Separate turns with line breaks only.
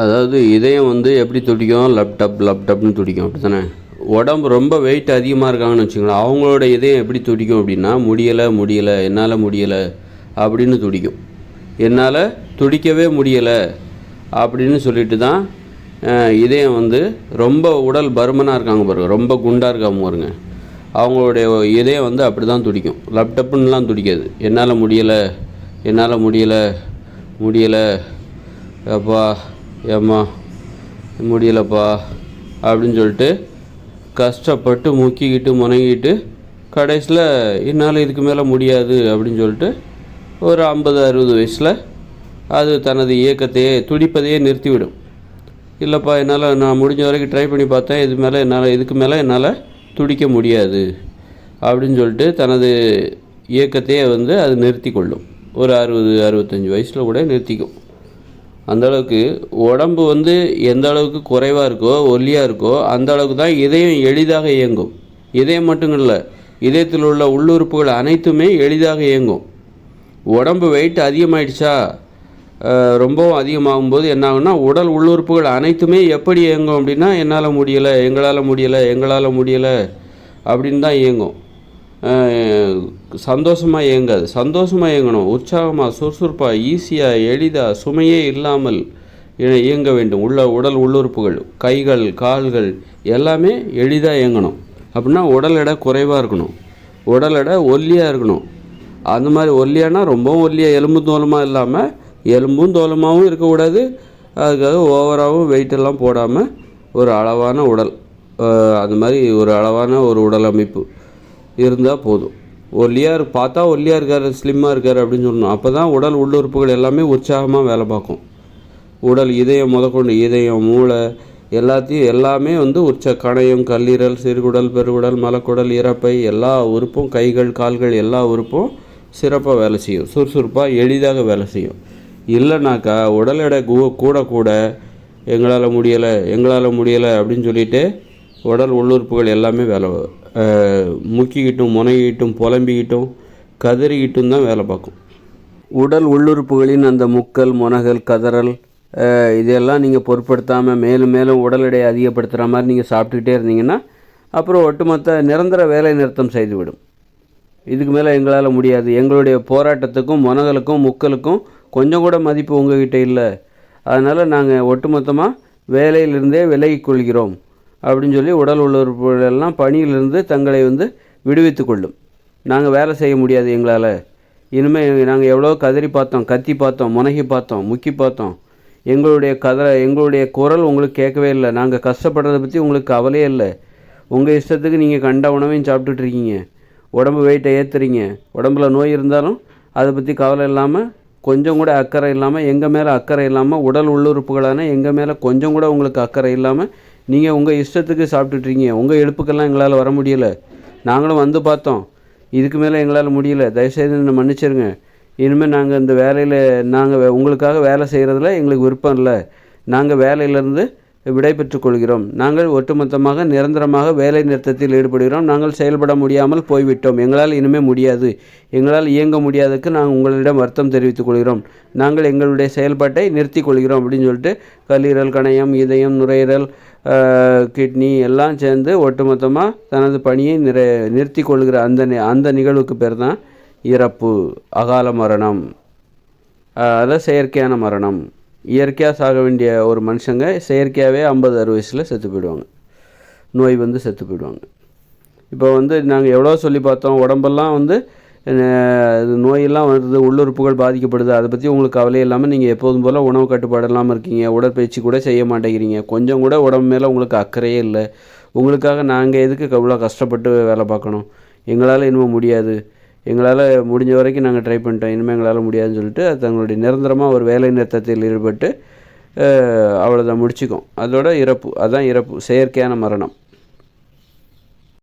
அதாவது இதயம் வந்து எப்படி துடிக்கும்? லப்டப் லப்டப்னு துடிக்கும். அப்படி தானே உடம்பு ரொம்ப வெயிட் அதிகமாக இருக்காங்கன்னு வச்சுக்கோங்களேன் அவங்களோட இதயம் எப்படி துடிக்கும் அப்படின்னா முடியலை முடியலை என்னால் முடியலை அப்படின்னு துடிக்கும். என்னால் துடிக்கவே முடியலை அப்படின்னு சொல்லிட்டு தான் இதயம் வந்து ரொம்ப உடல் பருமனாக இருக்காங்க பாருங்க ரொம்ப குண்டாக இருக்காம பாருங்க. அவங்களுடைய இதயம் வந்து அப்படி தான் துடிக்கும் லப்டப்புன்னுலாம் துடிக்காது. என்னால் முடியலை என்னால் முடியலை முடியலை அப்பா ஏம்மா முடியலப்பா அப்படின்னு சொல்லிட்டு கஷ்டப்பட்டு முக்கிக்கிட்டு முனங்கிட்டு கடைசியில் என்னால் இதுக்கு மேலே முடியாது அப்படின்னு சொல்லிட்டு ஒரு ஐம்பது அறுபது வயசில் அது தனது இயக்கத்தையே துடிப்பதையே நிறுத்திவிடும். இல்லைப்பா என்னால் நான் முடிஞ்ச வரைக்கும் ட்ரை பண்ணி பார்த்தேன். இது மேலே என்னால் இதுக்கு மேலே என்னால் துடிக்க முடியாது அப்படின்னு சொல்லிட்டு தனது இயக்கத்தையே வந்து அது நிறுத்தி கொள்ளும் ஒரு அறுபது அறுபத்தஞ்சி வயசில் கூட நிறுத்திக்கும். அந்தளவுக்கு உடம்பு வந்து எந்த அளவுக்கு குறைவாக இருக்கோ ஒல்லியாக இருக்கோ அந்த அளவுக்கு தான் இதயம் எளிதாக இயங்கும். இதயம் மட்டும் இல்லை இதயத்தில் உள்ள உள்ளுறுப்புகள் அனைத்துமே எளிதாக இயங்கும். உடம்பு வெயிட் அதிகமாயிடுச்சா? ரொம்பவும் அதிகமாகும்போது என்ன ஆகும்னா உடல் உள்ளுறுப்புகள் அனைத்துமே எப்படி இயங்கும் அப்படின்னா என்னால் முடியலை எங்களால் முடியலை எங்களால் முடியலை அப்படின்னு தான் இயங்கும். சந்தோஷமாக இயங்காது. சந்தோஷமாக இயங்கணும். உற்சாகமாக சுறுசுறுப்பாக ஈஸியாக எளிதாக சுமையே இல்லாமல் இயங்க வேண்டும். உள்ள உடல் உள்ளுறுப்புகள் கைகள் கால்கள் எல்லாமே எளிதாக இயங்கணும். அப்படின்னா உடல் எடை குறைவாக இருக்கணும். உடல் எடை ஒல்லியாக இருக்கணும். அந்த மாதிரி ஒல்லியானா ரொம்பவும் ஒல்லியாக எலும்பு தோலமாக இல்லாமல் எலும்பும் தோலமாகவும் இருக்கக்கூடாது. அதுக்காக ஓவராகவும் வெயிட்டெல்லாம் போடாமல் ஒரு அளவான உடல் அந்த மாதிரி ஒரு அளவான ஒரு உடல் அமைப்பு. இருந்தால் போதும். ஒல்லியாக பார்த்தா ஒல்லியாக இருக்கார் ஸ்லிம்மாக இருக்கார் அப்படின்னு சொல்லணும். அப்போ தான் உடல் உள்ளுறுப்புகள் எல்லாமே உற்சாகமாக வேலை பார்க்கும். உடல் இதயம் முதற்கொண்டு இதயம் மூளை எல்லாத்தையும் எல்லாமே வந்து உச்ச கணையம் கல்லீரல் சிறுகுடல் பெருகுடல் மலக்குடல் இறப்பை எல்லா உறுப்பும் கைகள் கால்கள் எல்லா உறுப்பும் சிறப்பாக வேலை செய்யும். சுறுசுறுப்பாக எளிதாக வேலை செய்யும். இல்லைனாக்கா உடல் எடை கூ- கூட கூட எங்களால் முடியலை எங்களால் முடியலை அப்படின்னு சொல்லிட்டு உடல் உள்ளுறுப்புகள் எல்லாமே வேலை முக்கிக்கிட்டும் முனையிட்டும் புலம்பிக்கிட்டும் கதறிக்கிட்டும் தான் வேலை பார்க்கும். உடல் உள்ளுறுப்புகளின் அந்த முக்கல் முனகல் கதறல் இதையெல்லாம் இதெல்லாம் நீங்கள் பொருட்படுத்தாமல் மேலும் மேலும் உடல் எடையை அதிகப்படுத்துகிற மாதிரி நீங்கள் சாப்பிட்டுக்கிட்டே இருந்தீங்கன்னா அப்புறம் ஒட்டுமொத்த நிரந்தர வேலை நிறுத்தம் செய்துவிடும். இதுக்கு மேலே எங்களால் முடியாது. எங்களுடைய போராட்டத்துக்கும் முனகலுக்கும் முக்கலுக்கும் கொஞ்சம் கூட மதிப்பு உங்ககிட்ட இல்லை. அதனால் நாங்கள் ஒட்டுமொத்தமாக வேலையிலிருந்தே விலகிக் கொள்கிறோம். அப்படின்னு சொல்லி உடல் உள்ளுறுப்புகள் எல்லாம் பணியிலிருந்து தங்களை வந்து விடுவித்து கொள்ளும். நாங்கள் வேலை செய்ய முடியாது எங்களால். இனிமேல் நாங்கள் எவ்வளோ கதறி பார்த்தோம் கத்தி பார்த்தோம் முனகி பார்த்தோம் முக்கி பார்த்தோம். எங்களுடைய கதை எங்களுடைய குரல் உங்களுக்கு கேட்கவே இல்லை. நாங்கள் கஷ்டப்படுறதை பற்றி உங்களுக்கு கவலையே இல்லை. உங்கள் இஷ்டத்துக்கு நீங்கள் கண்ட உணவையும் சாப்பிட்டுட்டு இருக்கீங்க. உடம்பு வெயிட்டை ஏற்றுறீங்க உடம்புல நோய் இருந்தாலும் அதை பற்றி கவலை இல்லாமல் கொஞ்சம் கூட அக்கறை இல்லாமல் எங்கள் மேலே அக்கறை இல்லாமல் உடல் உள்ளுறுப்புகளான எங்கள் மேலே கொஞ்சம் கூட உங்களுக்கு அக்கறை இல்லாமல் நீங்கள் உங்கள் இஷ்டத்துக்கு சாப்பிட்டுட்டு உங்கள் எழுப்புக்கெல்லாம் எங்களால் வர முடியல. நாங்களும் வந்து பார்த்தோம். இதுக்கு மேலே எங்களால் முடியல. தயவுசெய்து என்னை மன்னிச்சிருங்க. இனிமேல் நாங்கள் இந்த வேலையில் நாங்கள் உங்களுக்காக வேலை செய்கிறதுல எங்களுக்கு விருப்பம் இல்லை. நாங்கள் வேலையிலேருந்து விடைபெற்றுக் கொள்கிறோம் நாங்கள் ஒட்டுமொத்தமாக நிரந்தரமாக வேலை நிறுத்தத்தில் ஈடுபடுகிறோம். நாங்கள் செயல்பட முடியாமல் போய்விட்டோம். எங்களால் இனிமே முடியாது. எங்களால் இயங்க முடியாததுக்கு நாங்கள் உங்களிடம் வருத்தம் தெரிவித்துக் கொள்கிறோம் நாங்கள் எங்களுடைய செயல்பாட்டை நிறுத்தி கொள்கிறோம் அப்படின்னு சொல்லிட்டு கல்லீரல் கணையம் இதயம் நுரையீரல் கிட்னி எல்லாம் சேர்ந்து ஒட்டுமொத்தமாக தனது பணியை நிறை நிறுத்தி கொள்கிற அந்த நி- அந்த நிகழ்வுக்கு பேர் தான் இறப்பு அகால மரணம். அதான் செயற்கையான மரணம். இயற்கையாக சாக வேண்டிய ஒரு மனுஷங்க செயற்கையாகவே ஐம்பது அறுபது வயசில் செத்து போயிடுவாங்க. நோய் வந்து செத்து போயிடுவாங்க. இப்போ வந்து நாங்கள் எவ்வளோ சொல்லி பார்த்தோம் உடம்பெல்லாம் வந்து இது நோயெல்லாம் வருது உள்ளுறுப்புகள் பாதிக்கப்படுது. அதை பற்றி உங்களுக்கு கவலை இல்லாமல் நீங்கள் எப்போதும் போல் உணவு கட்டுப்பாடு இல்லாமல் இருக்கீங்க உடற்பயிற்சி கூட செய்ய மாட்டேங்கிறீங்க. கொஞ்சம் கூட உடம்பு மேலே உங்களுக்கு அக்கறையே இல்லை. உங்களுக்காக நாங்கள் எதுக்கு எவ்வளோ கஷ்டப்பட்டு வேலை பார்க்கணும்? எங்களால் இன்னும் முடியாது. எங்களால் முடிஞ்ச வரைக்கும் நாங்கள் ட்ரை பண்ணிட்டோம். இனிமேல் எங்களால் முடியாதுன்னு சொல்லிட்டு அது தங்களுடைய நிரந்தரமாக ஒரு வேலை நிறுத்தத்தில் ஈடுபட்டு அவ்வளோதான் முடிச்சுக்கும். அதோட இறப்பு அதுதான் இறப்பு செயற்கையான மரணம்.